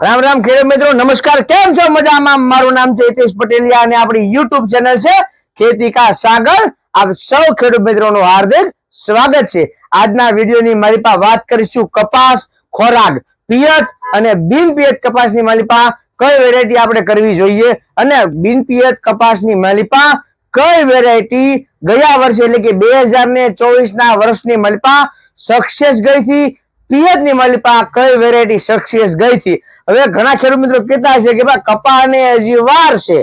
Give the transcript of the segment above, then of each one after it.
રામ રામ ખેડૂત મિત્રો, નમસ્કાર. કેમ છો? મજામાં? મારું નામ છે હિતેશ પટેલિયા અને આપણી યુટ્યુબ ચેનલ છે ખેતી કા સાગર. આપ સૌ ખેડૂત મિત્રોનું હાર્દિક સ્વાગત છે. આજના વિડીયોની મારી પાસે વાત કરીશું કપાસ, ખોરાક, પિયત અને બિન પિયત કપાસની માલિપા કઈ વેરાયટી આપણે કરવી જોઈએ અને બિન પિયત કપાસની માલિપા કઈ વેરાયટી ગયા વર્ષે એટલે કે બે હજાર ને ચોવીસ ના વર્ષની માલિપા સક્સેસ ગઈ હતી. પિયતની માલિપા કઈ વેરાયટી સક્સેસ ગઈ હતી? હવે ઘણા ખેડૂત મિત્રો કહેતા છે કે ભાઈ કપા ને હજી વાર છે.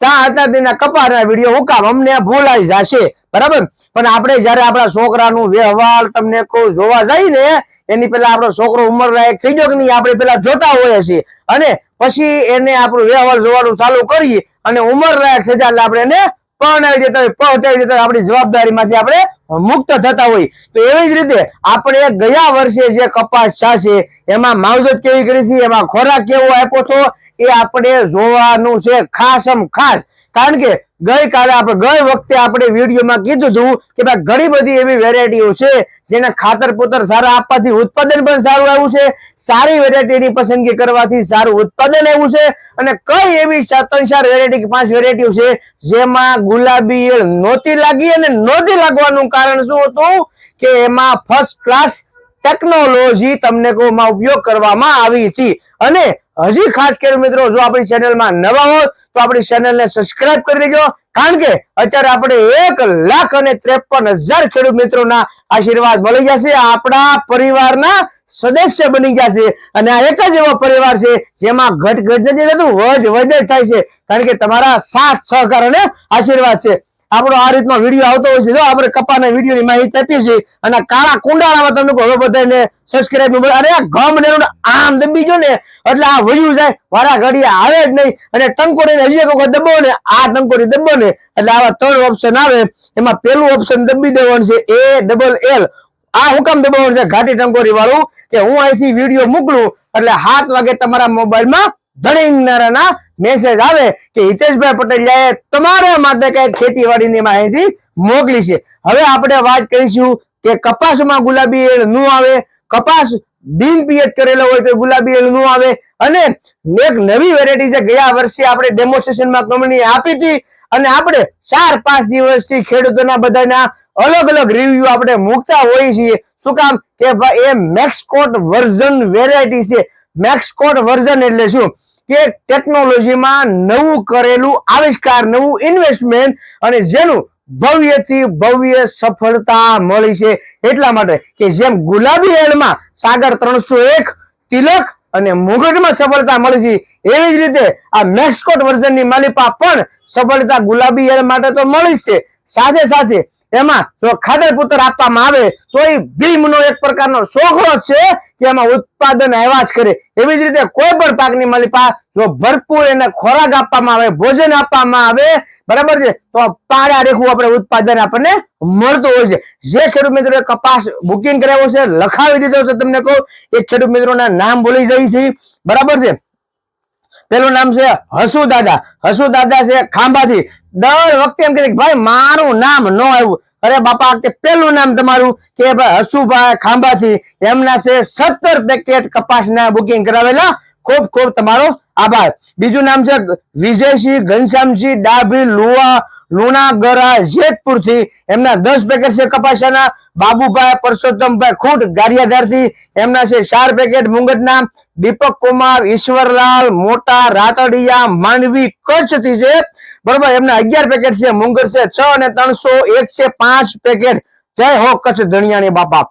ત્યાં હતા તેના કપાના વીડિયો હુકામ. અમને ભૂલાઈ જશે. બરાબર? પણ આપણે જયારે આપણા છોકરાનું વ્યવહાર તમને કોઈ જોવા જાય ને, એની પેલા આપણો છોકરો ઉંમર લાયક થઈ ગયો નહીં, આપણે પેલા જોતા હોઈએ છીએ. અને પછી એને આપણું વ્યવહાર જોવાનું ચાલુ કરીએ અને ઉંમર લાયક થઈ જાય એટલે આપણે એને પરણાવી દેતા હોય. પહોંચાવી દેતા હોય, આપણી જવાબદારીમાંથી આપણે મુક્ત થતા હોય. તો એવી જ રીતે આપણે ગયા વર્ષે જે કપાસ છાશે એમાં માવજત કેવી કરી હતી? એમાં ખોરાક કેવો આપ્યો હતો? એ આપણે જોવાનું છે ખાસમ ખાસ. કારણ કે ગઈકાલે આપણે, ગઈ વખતે આપણે વિડીયોમાં કીધું હતું કે ભાઈ ઘણી બધી એવી વેરાયટીઓ છે જેને ખાતર પુતર સારા આપવાથી ઉત્પાદન પણ સારું આવ્યું છે, સારી વેરાયટીની પસંદગી કરવાથી સારું ઉત્પાદન આવ્યું છે અને કઈ એવી ત્રણ ચાર વેરાયટી પાંચ વેરાયટીઓ છે જેમાં ગુલાબી નોતી લાગી અને નહોતી લાગવાનું કારણ શું હતું કે એમાં ફર્સ્ટ ક્લાસ ટેકનોલોજી તમને ઉપયોગ કરવામાં આવી હતી. અને હજી ખાસ કરી મિત્રો, જો આપણી ચેનલમાં નવા હો તો આપણી ચેનલને સબસ્ક્રાઇબ કરી દેજો. કારણ કે અત્યારે આપણે એક લાખ અને ત્રેપન હજાર ખેડૂત મિત્રોના આશીર્વાદ મળી જશે આપણા પરિવારના સદસ્ય બની ગયા છે. અને આ એક જ એવો પરિવાર છે જેમાં ઘટ ઘટ નથી થતું, વજ વજ થાય છે. કારણ કે તમારા સાથ સહકાર અને આશીર્વાદ છે. આપણો આ રીતનો વીડિયો આવતો હોય છે. જો આપણે કપાના વિડીયોની માહિતી આપીએ છીએ અને કાળા કુંડાળામાં તમને હવે બધાને સબસ્ક્રાઇબનું અરે ગમ ને આમ દબી ગયો ને, એટલે આ વયું જાય. વારા ઘડી આવે જ નહીં. અને ટંકોરી હજી એક વખત દબો ને, આ ટંકોરી દબો ને, એટલે આવા ત્રણ ઓપ્શન આવે. એમાં પેલું ઓપ્શન દબી દેવાનું છે એ ડબલ એલ આ હુકમ દબાવવાનું છે? ઘાટી ટંકોરી વાળું કે હું અહીંથી વીડિયો મોકલું, એટલે સાત વાગે તમારા મોબાઈલમાં ધણીનારાના મેસેજ આવે કે હિતેશભાઈ પટેલિયાએ તમારા માટે કઈ ખેતીવાડીની માહિતી મોકલી છે. હવે આપણે વાત કરીશું કે કપાસમાં ગુલાબી એળ ન આવે, કપાસ બિન પિયત કરેલો હોય તો ગુલાબી એળ ન આવે અને એક નવી વેરાયટી જે ગયા વર્ષે આપણે ડેમોન્સ્ટ્રેશનમાં કંપની આપી હતી અને આપણે ચાર પાંચ દિવસથી ખેડૂતોના બધાના અલગ અલગ રિવ્યુ આપણે મૂકતા હોઈએ છીએ. શું કામ? કે ભાઈ એ મેક્સકોટ વર્ઝન વેરાયટી છે. મેક્સકોટ વર્ઝન એટલે શું? કે ટેકનોલોજીમાં નવું કરેલું આવિષ્કાર, નવું ઇન્વેસ્ટમેન્ટ અને જેનું ભવ્યથી ભવ્ય સફળતા મળી છે. એટલા માટે કે જેમ ગુલાબી એડમાં સાગર ત્રણસો એક તિલક અને મુગટમાં સફળતા મળી હતી, એવી જ રીતે આ મેક્સકોટ વર્ઝનની માલિપા પણ સફળતા ગુલાબી એડ માટે તો મળી જ છે. સાથે સાથે એમાં જો ખાદર પુત્ર આપવામાં આવે તો એ ભીમનો એક પ્રકારનો સોગરો છે કે એમાં ઉત્પાદન આવ્યા જ કરે. એવી જ રીતે કોઈ પણ પાકની મલિપા જો ભરપૂર એને ખોરાક આપવામાં આવે, ભોજન આપવામાં આવે, બરાબર છે? તો પાડા રેખું આપણે ઉત્પાદન આપણને મળતું હોય છે. જે ખેડૂત મિત્રોએ કપાસ બુકિંગ કરાવ્યો છે, લખાવી દીધો છે તમને કહું, એ ખેડૂત મિત્રોના નામ બોલી જઈ છે બરાબર છે? પેલું નામ છે હસુ દાદા હસુ દાદા છે ખાંભાથી. દર વખતે એમ કે ભાઈ, મારું નામ ન આવ્યું. અરે બાપા કે પેલું નામ તમારું કે ભાઈ હસુભાઈ ખાંભાથી. એમના છે સત્તર પેકેટ કપાસના બુકિંગ કરાવેલા. ખૂબ ખૂબ તમારો આભાર. બીજું નામ છે વિજયસિંહ ઘનશ્યામસિંહ ડાભી લુવા લુણાગરા જેતપુરથી એમના દસ પેકેટ છે કપાસાના. બાબુભાઈ પરસોત્તમભાઈ ખૂટ ગારિયાધારથી. એમના છે ચાર પેકેટ મુંગટના. દીપક કુમાર, ઈશ્વરલાલ, મોટા રાતડિયા માંડવી કચ્છથી છે. બરોબર, એમના અગિયાર પેકેટ છે. મુંગટ છે છ અને ત્રણસો એક છે પાંચ પેકેટ જય હો કચ્છ ધણિયાની બાપા.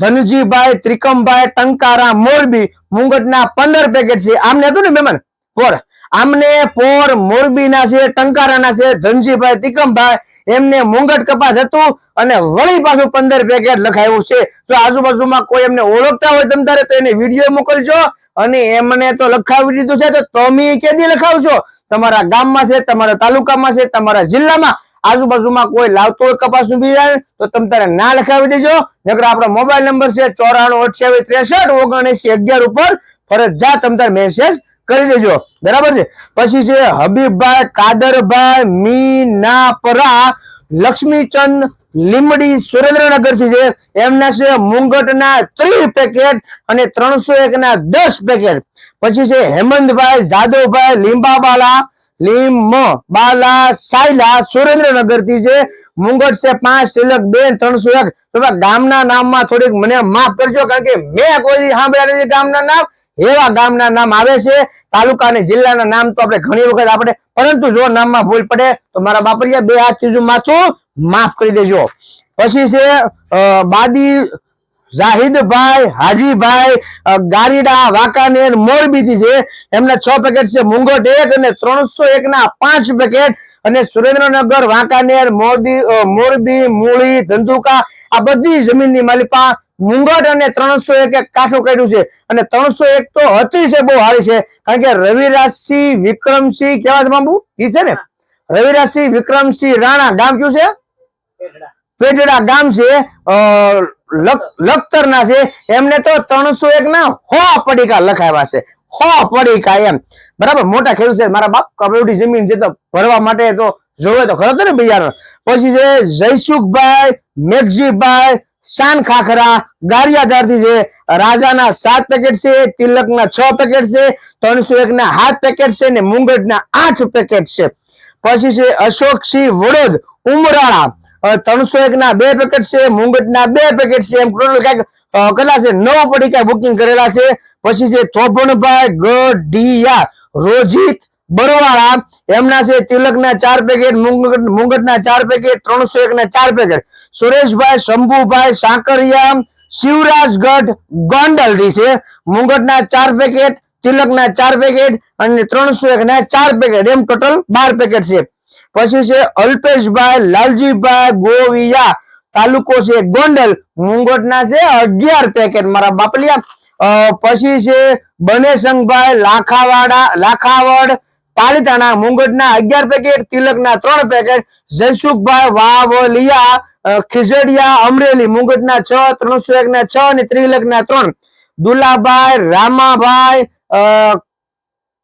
ધનજીભાઈ, ત્રિકમભાઈ, ટંકારા, મોરબી, મુંગટના પંદર પેકેટ છે. આમને હતું ને મહેમાન પોર આમને પોર મોરબીના છે, ટંકારાના છે, ધનજીભાઈ, ત્રિકમભાઈ, એમને મુંગટ કપાસ હતું અને વળી પાછું પંદર પેકેટ લખાયું છે. જો આજુબાજુમાં કોઈ એમને ઓળખતા હોય તમ તારે તો એને વીડિયો મોકલજો અને એમને તો લખાવી દીધું છે. તો તમે કેદી લખાવશો? તમારા ગામમાં છે, તમારા તાલુકામાં છે, તમારા જિલ્લામાં આજુબાજુમાં કોઈ લાવતો હોય કપાસનું બિયારણ, તો તમે તારે ના લખાવી દેજો. નકર આપણો મોબાઈલ નંબર છે ચોરાણું અઠ્યાવીસ ત્રેસઠ ઓગણએસી અગિયાર ઉપર ફરજિયાત તમે તારે મેસેજ કરી દેજો. બરાબર છે? પછી છે હબીબભાઈ કાદરભાઈ મીનાપરા, લક્ષ્મીચંદ લીમડી સુરેન્દ્રનગરથી છે. એમના છે મુંગટના ત્રીસ પેકેટ અને ત્રણસો એક ના દસ પેકેટ. પછી છે હેમંતભાઈ જાદવભાઈ લીંબાબાલા લીમ બાલા, સાયલા સુરેન્દ્રનગરથી છે મુંગટ છે, પાંચ તિલક, બે, ત્રણસો એક. ગામના નામમાં થોડીક મને માફ કરજો, કારણ કે મેં કોઈ સાંભળ્યા નથી ગામના નામ. એવા ગામના નામ આવે છે, તાલુકા અને જિલ્લાના નામ તો આપણે ઘણી વખત આપણે પરંતુ જો નામમાં ભૂલ પડે, તો મારા બાપરિયા બે હાથ ચીજું માથું માફ કરી દેજો. પછી છે બાદી જાહિદભાઈ હાજીભાઈ ગારીડા વાંકાનેર મોરબીથી છે. એમના છ પેકેટ છે મુંગટ એક અને ત્રણસો એક ના પાંચ પેકેટ અને સુરેન્દ્રનગર વાંકાનેર મોરબી મોરબી મૂળી ધંધુકા આ બધી જમીનની માલિપા મુંગટ અને ત્રણસો એક એક કાઠું કાઢ્યું છે. અને ત્રણસો એક તો હતી છે બહુ સારી છે. કારણ કે રવિરાજસિંહ વિક્રમસિંહ કેવા છે બાબુ ઈ છે ને? રવિરાજસિંહ વિક્રમસિંહ રાણા ગામ કયું છે? પેટડા ગામ છે લખતરના છે, એમને તો ત્રણસો એક ના હો પડીકા લખાવ્યા છે. હો પડીકા એમ. બરાબર? મોટા ખેડૂત છે, મારા બાપ કપડું જમીન છે તો ભરવા માટે તો જોવે તો ખરો ને બિયારણ. પછી છે, જયસુખભાઈ, મેઘજીભાઈ, શાન ખાખરા, ગારિયાધારથી છે, રાજાના સાત પેકેટ છે, તિલકના છ પેકેટ છે, ત્રણસો એક ના સાત પેકેટ છે ને મુંગટના આઠ પેકેટ છે. પછી છે, અશોકસિંહ વડોદ, ઉમરાળા. ત્રણસો એક ના બે પેકેટ છે, મુંગટ ના બે પેકેટ છે, એમ ટોટલ કંઈક કેટલા છે? નવ પડીકા બુકિંગ કરેલા છે. પછી છે થોભણભાઈ ગઢિયા, રોજિત બરવાળા. એમના છે તિલકના ચાર પેકેટ મુંગટ મુંગટના ચાર પેકેટ ત્રણસો એક ના ચાર પેકેટ સુરેશભાઈ, શંભુભાઈ, સાંકરિયા શિવરાજગઢ ગોંડલથી છે. મુંગટના ચાર પેકેટ તિલકના ચાર પેકેટ અને ત્રણસો એક ના ચાર પેકેટ એમ ટોટલ બાર પેકેટ છે. પછી છે અલ્પેશભાઈ, લાલજીભાઈ ગોવિયા. તાલુકો છે ગોંડલ. મુંગોટના છે અગિયાર પેકેટ મારા બાપલિયા. પછી છે બનેશંગભાઈ લાખાવાડા, લાખાવડ પાલિતાણા મુંગટના અગિયાર પેકેટ તિલકના ત્રણ પેકેટ જયસુખભાઈ, વાવલિયા ખીજડિયા, અમરેલી મુંગટના છ ત્રણસો એક ના છ અને ત્રિલક ના ત્રણ. દુલાભાઈ, રામાભાઈ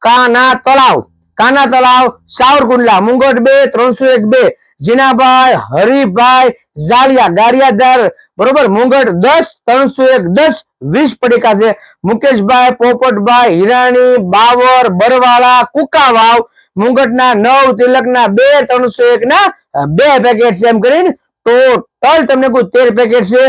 કાના તળાવ. કાના તળાવ સાવરકુંડલા, મુંગટ બે ત્રણસો એક બે જીનાભાઈ હરિભાઈ, ઝાલિયા ગારિયાદાર બરોબર, મુંગટ દસ ત્રણસો એક દસ, વીસ પડીકા છે. મુકેશભાઈ, પોપટભાઈ, હિરાણી, બાવર, બરવાળા, કુકાવાવ, મુંગટના નવ, તિલકના બે ત્રણસો એક ના બે પેકેટ છે. એમ કરીને ટોટલ તમને કોઈ તેર પેકેટ છે.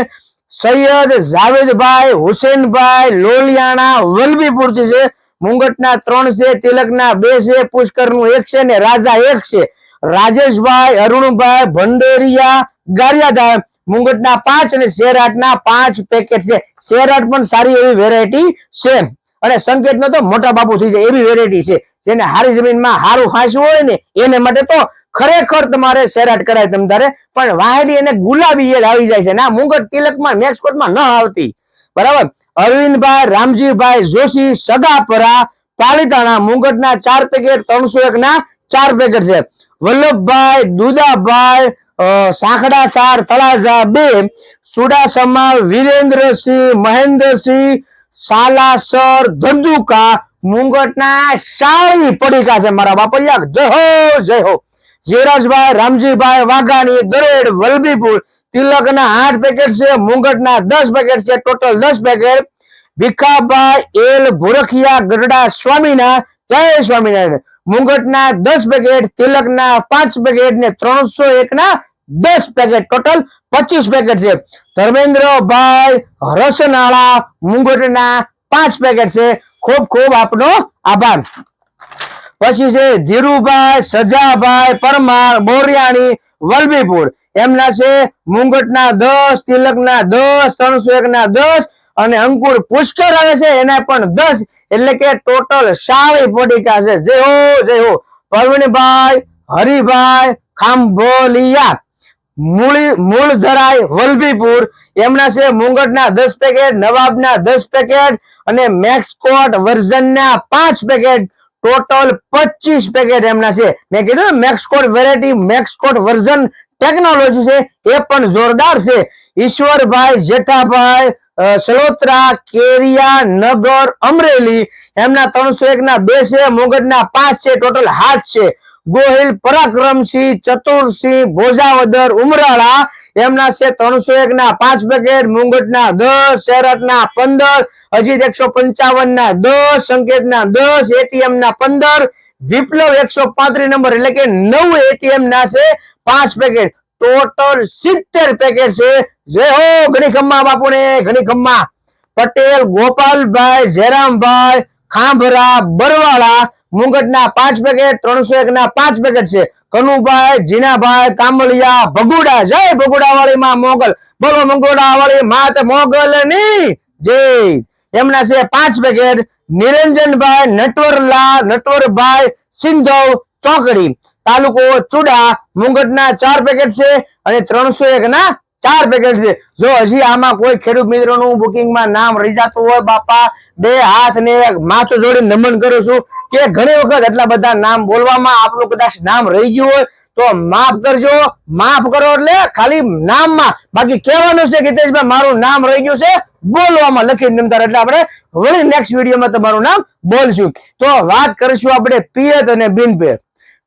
સૈયદ જાવેદભાઈ, હુસેનભાઈ, લોલિયાણા વલભીપુરથી છે. મુંગટના ત્રણ છે, તિલકના બે છે, પુષ્કરનું એક છે ને રાજા એક છે. રાજેશભાઈ, અરુણભાઈ, ભંડેરિયા ગારિયાદાર મુંગટના પાંચ અને શેરાટના પાંચ પેકેટ છે. શેરાટ પણ સારી એવી વેરાયટી છે. અને સંકેત નો તો મોટા બાપુ થઈ જાય એવી વેરાયટી છે. જેને હારી જમીનમાં હારું હાંસવું હોય ને, એને માટે તો ખરેખર તમારે શેરાટ કરાય તમ તારે. પણ વાહેલી અને ગુલાબી એલ આવી જાય છે ના. મુંગટ તિલકમાં, મેક્સકોટમાં ન આવતી. બરાબર? અરવિંદભાઈ, રામજીભાઈ જોશી, સગાપરા, પાલિતાણા, મુંગટના ચાર પેકેટ ત્રણસો એક ના ચાર પેકેટ છે. વલ્લભભાઈ, દુદાભાઈ સાંખડા સાર તળાજા બે સુડાસમા વિરેન્દ્રસિંહ, મહેન્દ્રસિંહ, સાલાસર, ધંધુકા, મુંગટના સાળી પડીકા છે મારા બાપલિયા. જય હો જય હો. જીરાજભાઈ રામજીભાઈ, વાઘાણી, દરેડ, વલભીપુર, તિલકના આઠ પેકેટ છે, મુંગટના દસ પેકેટ છે ટોટલ દસ પેકેટ ભીખાભાઈ, એલ ભુરખિયા, ગઢડા, સ્વામીના, જય સ્વામિનારાયણ. મુંગટના દસ પેકેટ તિલકના પાંચ પેકેટ ને ત્રણસો એક ના દસ પેકેટ ટોટલ પચીસ પેકેટ છે. ધર્મેન્દ્રભાઈ, રસનાળા, મુંગટના પાંચ પેકેટ છે. ખૂબ ખૂબ આપનો આભાર. પછી છે ધીરુભાઈ, સજાભાઈ, પરમાર, બોરિયાણી, વલભીપુર. એમના છે મુંગટના દસ, તિલકના દસ ત્રણસો એક ના દસ અને અંકુર પુષ્કર આવે છે, એના પણ દસ. એટલે કે ટોટલ સાવી પોટિકા છે. જય હો જય હો. પરવીણભાઈ, હરિભાઈ, ખાંભોલિયા. મૂળી મૂળધરાઈ વલભીપુર. એમના છે મુંગટના દસ પેકેટ, નવાબના દસ પેકેટ અને મેક્સકોટ વર્ઝનના પાંચ પેકેટ. ટોટલ પચીસ પેકેટ એમના છે. મેં કીધું ને maxcot variety maxcot version technology છે, એ પણ જોરદાર છે. ઈશ્વરભાઈ, જેઠાભાઈ સલોત્રા, કેરિયા, નગર, અમરેલી, એમના ત્રણસો એક ના બે છે મુંગટના પાંચ છે ટોટલ હાથ છે. ગોહિલ પરાક્રમસિંહ, ચતુરસિંહ, ભોજાવદર, ઉમરાળા, એમના છે ત્રણસો એક ના પાંચ પેકેટ મુંગટ ના દસ શેરટ ના પંદર, અજીત એકસો પંચાવન ના દસ સંકેત ના દસ એટીએમ ના પંદર, વિપ્લવ એકસો પાંત્રીસ નંબર એટલે કે નવ એટીએમ ના છે પાંચ પેકેટ ટોટલ સિત્તેર પેકેટ છે. જય હો ઘણી ખમ્મા બાપુને, ઘણી ખમ્મા પટેલ, ગોપાલભાઈ, જયરામભાઈ ખાંભરા બરવાળા મુંગટના પાંચ પેકેટ ત્રણસો એક ના પાંચ પેકેટ છે. કનુભાઈ, જીનાભાઈ, કામલિયા, ભગુડા. જય ભગુડા વાળી માં મોગલ. બોલો મંગોડા વાળી માત મોગલ ની જય. એમના છે પાંચ પેકેટ નિરંજનભાઈ નટવરલા નટવરભાઈ, સિંધવ, ચોકડી. તાલુકો ચુડા. મુંગટના ચાર પેકેટ છે અને ત્રણસો એક ના ચાર પેકેટ છે. જો હજી આમાં કોઈ ખેડૂત મિત્રોનું બુકિંગમાં નામ રહી જતું હોય, બાપા, બે હાથ ને માથું જોડી નમન કરું છું કે ઘણી વખત એટલા બધા નામ બોલવામાં આપણું કદાચ નામ રહી ગયું હોય, તો માફ કરજો. માફ કરો એટલે ખાલી નામમાં. બાકી કહેવાનું છે કે હિતેશભાઈ મારું નામ રહી ગયું છે બોલવામાં. લખી નમતા એટલે આપણે વળી નેક્સ્ટ વિડીયોમાં તમારું નામ બોલશું. તો વાત કરીશું આપણે પિયત અને બિનપિયત.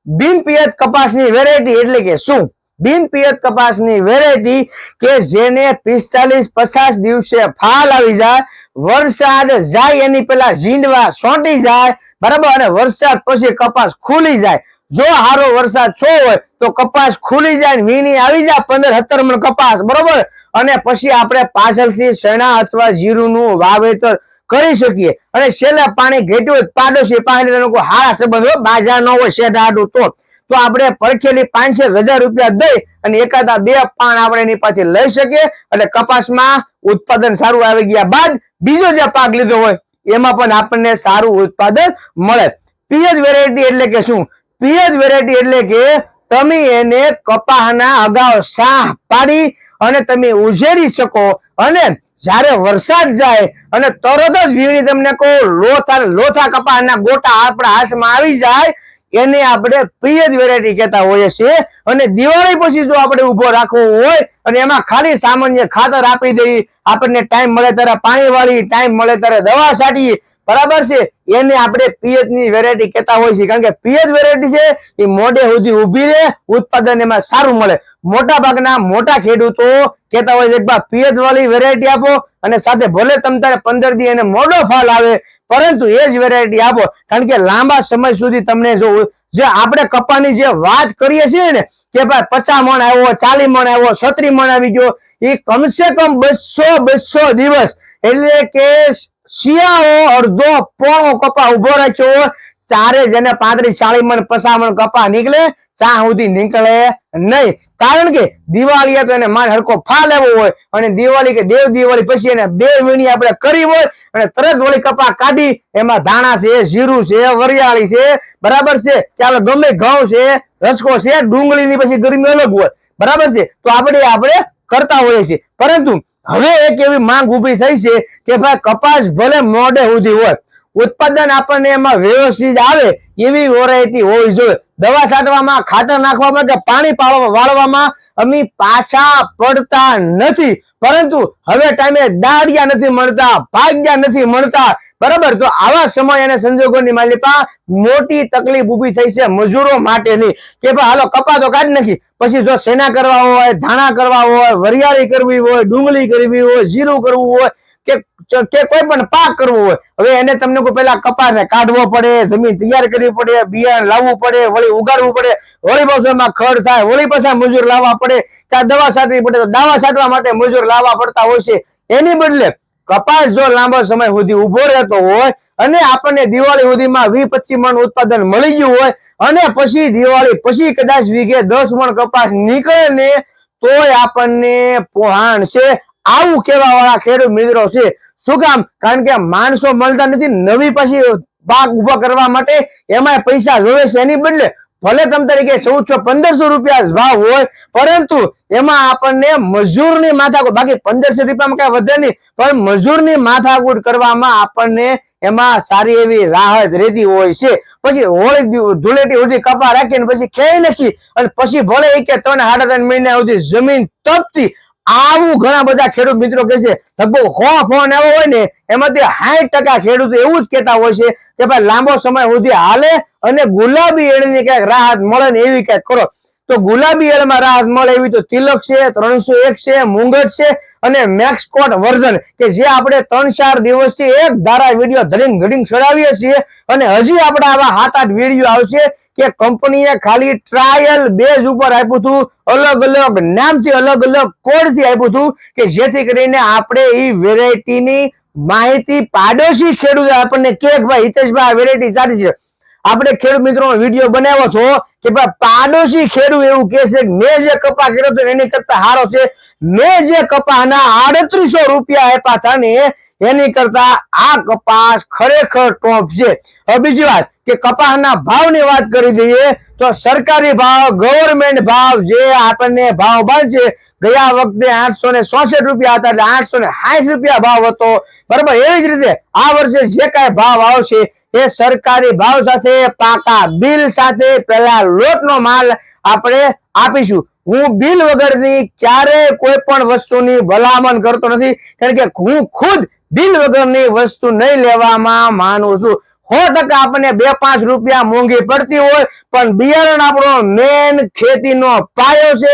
બિનપિયત કપાસની વેરાયટી એટલે કે શું? બિનપિયત કપાસની વેરાયટી કે જેને પિસ્તાલીસ પચાસ દિવસે ફાલ આવી જાય, વરસાદ જાય એની પેલા ઝીંડવા સોંટી જાય, બરાબર? અને વરસાદ પછી કપાસ ખુલી જાય. જો હારો વરસાદ છો હોય, તો કપાસ ખુલી જાય વીણી આવી જાય પંદર સત્તર મણ કપાસ, બરોબર? અને પછી આપણે પાછળથી શેણા અથવા જીરુંનું વાવેતર કરી શકીએ. અને છેલ્લા પાણી ઘેટ્યું હોય પાડોશી પાસે હારા સંબંધ હોય, બાજા ન હોય શેઠ આડું તો. તો આપણે પરખેલી પાંચસો હજાર રૂપિયા દઈ અને એકાદા બે પાન આપણે એની પાછી લઈ શકીએ. એટલે કપાસમાં ઉત્પાદન સારું આવી ગયા બાદ બીજો જે પાક લીધો હોય, એમાં પણ આપણને સારું ઉત્પાદન મળે. પિયજ વેરાયટી એટલે કે શું? પિયજ વેરાયટી એટલે કે તમે એને કપાસના અગાઉ સાહ પાડી અને તમે ઉઝેરી શકો અને જ્યારે વરસાદ જાય અને તરત જ વીણી તમને કહું, લોથા લોથા કપાસના ગોટા આપણા હાથમાં આવી જાય એને આપણે પ્રિય વેરાયટી કહેતા હોઈએ છીએ. અને દિવાળી પછી જો આપણે ઊભો રાખવો હોય, અને એમાં ખાલી સામાન્ય ખાતર આપી દઈએ, આપણને ટાઈમ મળે ત્યારે પાણી વાળી ટાઈમ મળે ત્યારે દવા છાંટીએ બરાબર છે? એને આપણે પિયતની વેરાયટી કહેતા હોય છે. કારણ કે પિયત વેરાયટી છે, એ મોઢે સુધી ઊભી રહે, ઉત્પાદન એમાં સારું મળે. મોટા ભાગના મોટા ખેડૂતો કહેતા હોય છે પિયત વાળી વેરાયટી આપો અને સાથે ભલે તમ તારે પંદર દી એને મોડો ફાલ આવે, પરંતુ એ જ વેરાયટી આપો. કારણ કે લાંબા સમય સુધી તમને જો જે આપણે કપાની જે વાત કરીએ છીએ ને, કે ભાઈ પચાસ મણ આવ્યો, ચાલીસ મણ આવ્યો છત્રી મણ આવી ગયો, એ કમસે કમ બસો બસો દિવસ. એટલે કે શિયાળો અડધો પોણો કપા ઊભો રાખ્યો હોય, ચારે જેને પાંત્રીસ ચાલીસ મણ પસામણ કપા નીકળે ચા સુધી નીકળે નહીં. કારણ કે દિવાળી તો એને માન હરકો ફા લેવો હોય અને દિવાળી કે દેવ દિવાળી પછી એને બે વીણી આપણે કરી હોય અને તરત વળી કપા કાઢી, એમાં ધાણા છે, જીરું છે, વરિયાળી છે, બરાબર છે? કે આપણે ગમે ઘઉં છે રસકો છે, ડુંગળીની પછી ગરમી અલગ હોય. બરાબર છે? તો આપણે આપણે કરતા હોઈએ છીએ. પરંતુ હવે એક એવી માંગ ઊભી થઈ છે કે ભાઈ કપાસ ભલે મોડે સુધી હોય ઉત્પાદન આપણને એમાં વ્યવસ્થિત આવે એવી વોરાયટી હોવી જોઈએ. દવા છાંટવામાં, ખાતર નાખવામાં કે પાણી વાળવામાં અમે પાછા પડતા નથી. પરંતુ હવે ટાઈમે દાડિયા નથી મળતા, ભાગ્યા નથી મળતા. બરાબર? તો આવા સમય અને સંજોગોની માલિકા મોટી તકલીફ ઊભી થઈ છે મજૂરો માટેની. કે ભાઈ, હાલો, કપા તો કાઢ નાખી. પછી જો સેના કરવા હોય, ધાણા કરવા હોય, વરિયાળી કરવી હોય, ડુંગળી કરવી હોય, જીરું કરવું હોય કે કોઈ પણ પાક કરવો હોય, હવે એને તમને કોઈ પેલા કપાસને કાઢવો પડે, જમીન તૈયાર કરવી પડે, બિયારણ લાવવું પડે, વળી ઉગાડવું પડે, વળી પાછું એમાં ખડ થાય, વળી પાછા મજૂર લાવવા પડે, કે દવા છાંટવી પડે, તો દવા છાંટવા માટે મજૂર લાવવા પડતા હોય છે. એની બદલે કપાસ જો લાંબો સમય સુધી ઊભો રહેતો હોય, અને આપણને દિવાળી સુધીમાં વી પચીસ મણ ઉત્પાદન મળી ગયું હોય, અને પછી દિવાળી પછી કદાચ વીઘે દસ મણ કપાસ નીકળે ને, તોય આપણને પોહાણ છે. આવું કહેવા વાળા ખેડૂત મિત્રો છે. શું કામ? કારણ કે માણસો મળતા નથી, નવી પછી પાક ઊભા કરવા માટે એમાં પૈસા જોવે છે. એની બદલે ભલે તમ તરીકે ચૌદસો પંદરસો રૂપિયા ભાવ હોય, પરંતુ એમાં આપણને મજૂરની માથાકૂટ, બાકી પંદરસો રૂપિયામાં કઈ વધે નહીં, પણ મજૂરની માથાકૂટ કરવામાં આપણને એમાં સારી એવી રાહત રહેતી હોય છે. પછી હોળી ધૂળેટી સુધી કપા રાખીને પછી ખેઈ નથી અને પછી ભલે એક કે ત્રણ, સાડા ત્રણ મહિના સુધી જમીન તપતી આવું ઘણા બધા ખેડૂત મિત્રો કે છે, લગભગ હો ફોન આવ્યો હોય ને, એમાંથી સાઠ ટકા ખેડૂતો એવું જ કહેતા હોય છે કે ભાઈ લાંબો સમય સુધી હાલે અને ગુલાબી એળની ક્યાંક રાહત મળે ને એવી ક્યાંક કરો. તો ગુલાબી એળમાં રાહત મળે એવી તો તિલક છે, ત્રણસો એક છે મુંગટ છે અને મેક્સકોટ વર્ઝન કે જે આપણે ત્રણ ચાર દિવસથી એક ધારા વીડિયો ધડીંગ ધડીંગ ચડાવીએ છીએ અને હજી આપણે આવા સાત આઠ વીડિયો આવશે કે કંપનીએ ખાલી ટ્રાયલ બેઝ ઉપર આપ્યું હતું, અલગ અલગ નામથી અલગ અલગ કોડથી આપ્યું હતું કે જેથી કરીને આપણે એ વેરાયટીની માહિતી પાડોશી ખેડૂત આપણને કે ભાઈ હિતેશભાઈ, આ વેરાયટી સારી છે. આપણે ખેડૂત મિત્રોનો વીડિયો બનાવ્યો હતો કે ભાઈ પાડોશી ખેડૂત એવું કે છે મેં જે કપા કર્યો એની કરતા હારો છે. મેં જે કપાના આડત્રીસો રૂપિયા આપ્યા હતા ને એની કરતા આ કપાસ ખરેખર ટોપ છે. બીજી વાત, કે કપાસના ભાવની વાત કરી દઈએ તો સરકારી ભાવ ગવર્મેન્ટ ભાવ જે આપણને ભાવ બાંધશે ગયા વખતે આઠસો ને ચોસઠ રૂપિયા હતા એટલે આઠસો ને સાઠ રૂપિયા ભાવ હતો. બરાબર, એવી જ રીતે આ વર્ષે જે કાંઈ ભાવ આવશે એ સરકારી ભાવ સાથે પાકા બિલ સાથે પેલા લોટનો માલ આપણે આપીશું. હું બિલ વગરની ક્યારેય કોઈ પણ વસ્તુની ભલામણ કરતો નથી. કારણ કે હું ખુદ બિલ વગરની વસ્તુ નહીં લેવામાં માનું છું. સો ટકા આપણને બે પાંચ રૂપિયા મોંઘી પડતી હોય, પણ બિયારણ આપણો મેન ખેતીનો પાયો છે.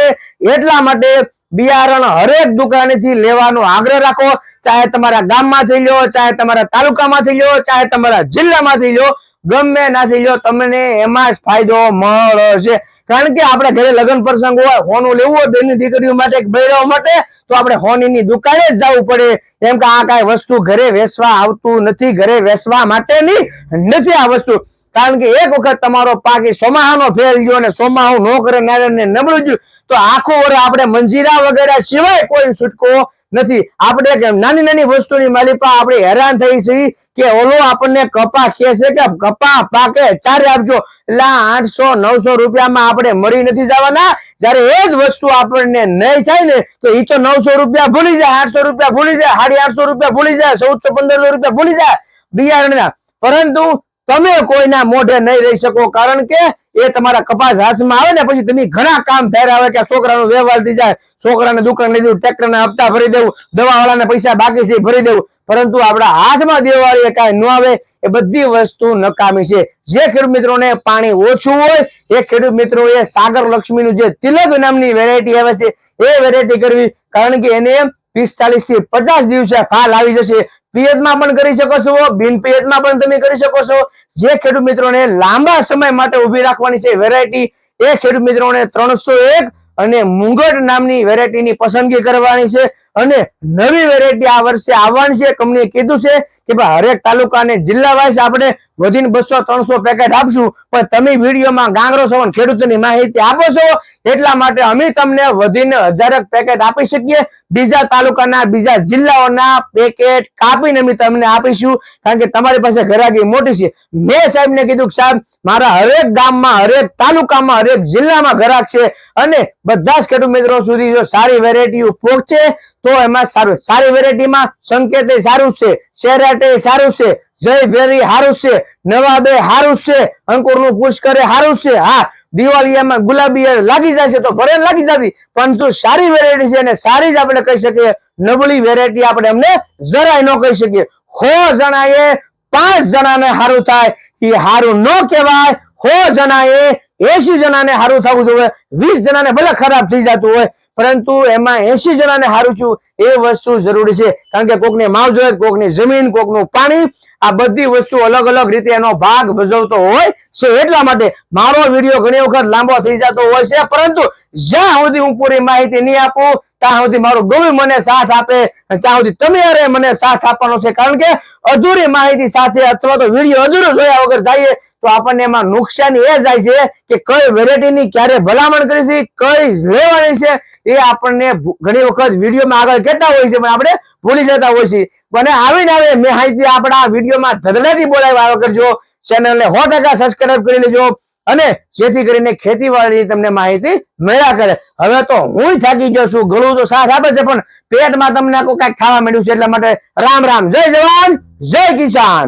એટલા માટે બિયારણ હરેક દુકાનેથી લેવાનો આગ્રહ રાખો. ચાહે તમારા ગામમાંથી લો ચાહે તમારા તાલુકામાંથી લો ચાહે તમારા જિલ્લામાં થઈ લો ગમે નાથી લ્યો, તમને એમાં જ ફાયદો મળશે. કારણ કે આપણે ઘરે લગ્ન પ્રસંગ હોય, હોનું લેવું હોય બેની દીકરીઓ માટે ભૈરવ માટે, તો આપણે હોનીની દુકાને જ જવું પડે. એમ કે આ કાંઈ વસ્તુ ઘરે વેચવા આવતું નથી, ઘરે વેચવા માટેની નથી આ વસ્તુ. કારણ કે એક વખત તમારો પાક સોમાહાનો ફેલ ગયો અને સોમાહુ નો કરે, નારાયણને નબળું ગયું, તો આખું વર આપણે મંજીરા વગેરે સિવાય કોઈ છૂટકો નથી. આપણે નાની નાની વસ્તુની માલિકા આપણે હેરાન થઈ છીએ કે ઓલો આપણને કપા છે કે કપા પાકે, ચારે આપજો. એટલે આઠસો, નવસો રૂપિયામાં આપણે મળી નથી જવાના. જયારે એ જ વસ્તુ આપણને નહીં થાય ને, તો એ તો નવસો રૂપિયા ભૂલી જાય, આઠસો રૂપિયા ભૂલી જાય, સાડી આઠસો રૂપિયા ભૂલી જાય, ચૌદસો, પંદરસો રૂપિયા ભૂલી જાય. બિયારણના. પરંતુ તમે કોઈના મોઢે નહીં રહી શકો, કારણ કે એ તમારા કપાસ હાથમાં આવે ને પછી તમે ઘણા કામ થયા આવે કે છોકરાનો વ્યવહાર થઈ જાય, છોકરાને દુકાન લઈ દેવું ટ્રેક્ટરના હપ્તા ભરી દેવું, દવાવાળાને પૈસા બાકી છે ભરી દેવું, પરંતુ આપણા હાથમાં દેવાળી કાંઈ ન આવે, એ બધી વસ્તુ નકામી છે. જે ખેડૂત મિત્રોને પાણી ઓછું હોય, એ ખેડૂત એ સાગર લક્ષ્મીનું જે તિલક નામની વેરાયટી આવે છે, એ વેરાયટી કરવી, કારણ કે એને પિસ્તાલીસથી પચાસ દિવસે ફાલ આવી જશે. પિયતમાં પણ કરી શકો છો, બિન પિયતમાં પણ તમે કરી શકો છો. જે ખેડૂત મિત્રોને લાંબા સમય માટે ઊભી રાખવાની છે વેરાયટી એ ખેડૂત મિત્રોને ત્રણસો એક અને મુંગટ નામની વેરાયટીની પસંદગી કરવાની છે. અને નવી વેરાયટી આ વર્ષે આવવાની છે. કંપનીએ કીધું છે કે ભાઈ, હરેક તાલુકા અને જિલ્લા વાઇઝ આપણે વધીને બસો ત્રણસો પેકેટ આપશું. પણ તમે વિડીયોમાં ગાંગરો છો અને ખેડૂતોની માહિતી આપો છો, એટલા માટે અમે તમને વધીને હજારક પેકેટ આપી શકીએ. બીજા તાલુકાના, બીજા જિલ્લાઓના પેકેટ કાપીને અમે તમને આપીશું. કારણ કે તમારી પાસે ઘરાકી મોટી છે. મેં સાહેબને કીધું સાહેબ, મારા હરેક ગામમાં, હરેક તાલુકામાં, હરેક જિલ્લામાં ઘરાક છે. અને બધા જ ખેડૂત મિત્રો સુધી જો સારી વેરાયટીઓ પહોંચે તો એમાં સારું સારી વેરાયટીમાં સંકેત સારું છે, શેરાટે સારું છે. જય ભેરી, હારું છે. નવા બે હારું છે. અંકુરનું પુષ્કરે હારું છે. હા દિવાળીયામાં ગુલાબી ઈયળ લાગી જશે તો ભરે લાગી જતી. પરંતુ સારી વેરાયટી છે અને સારી જ આપણે કહી શકીએ. નબળી વેરાયટી આપણે એમને જરાય ન કહી શકીએ. હો જણાએ, પાંચ જણાને હારું થાય. એ હારું ન કહેવાય. હો જણાએ એસી જણાને હારું થવું જોઈએ. વીસ જણાને ભલે ખરાબ થઈ જતું હોય પરંતુ એમાં એસી જણાને હારું છું એ વસ્તુ જરૂરી છે. કારણ કે કોકને માવજત, કોકની જમીન, કોકનું પાણી, આ બધી વસ્તુ અલગ અલગ રીતે એનો ભાગ ભજવતો હોય છે. એટલા માટે મારો વીડિયો ઘણી વખત લાંબો થઈ જતો હોય છે. પરંતુ જ્યાં સુધી હું પૂરી માહિતી નહીં આપું, ત્યાં સુધી મારો ગમે મને સાથ આપે ત્યાં સુધી તમે અરે મને સાથ આપવાનો છે. કારણ કે અધૂરી માહિતી સાથે અથવા તો વીડિયો અધૂરો જોયા વગર જઈએ તો આપણને એમાં નુકસાન એ જાય છે કે કઈ વેરાયટીની ક્યારે ભલામણ કરી હતી, કઈ લેવાની છે એ આપણને ઘણી વખત વિડીયોમાં આગળ કહેતા હોય છે, પણ આપણે ભૂલી જતા હોય છે અને આવીને આવે મેં આપણા વિડીયોમાં ધધડાથી બોલાવી આવ્યા કરજો. ચેનલને સો ટકા સબસ્ક્રાઈબ કરી લેજો. અને જેથી કરીને ખેતીવાડીની તમને માહિતી મળ્યા કરે. હવે તો હું થાકી ગયો છું. ઘણું તો સાથ આપે છે, પણ પેટમાં તમને કાંઈક ખાવા મળ્યું છે, એટલા માટે રામ રામ. જય જવાન, જય કિસાન.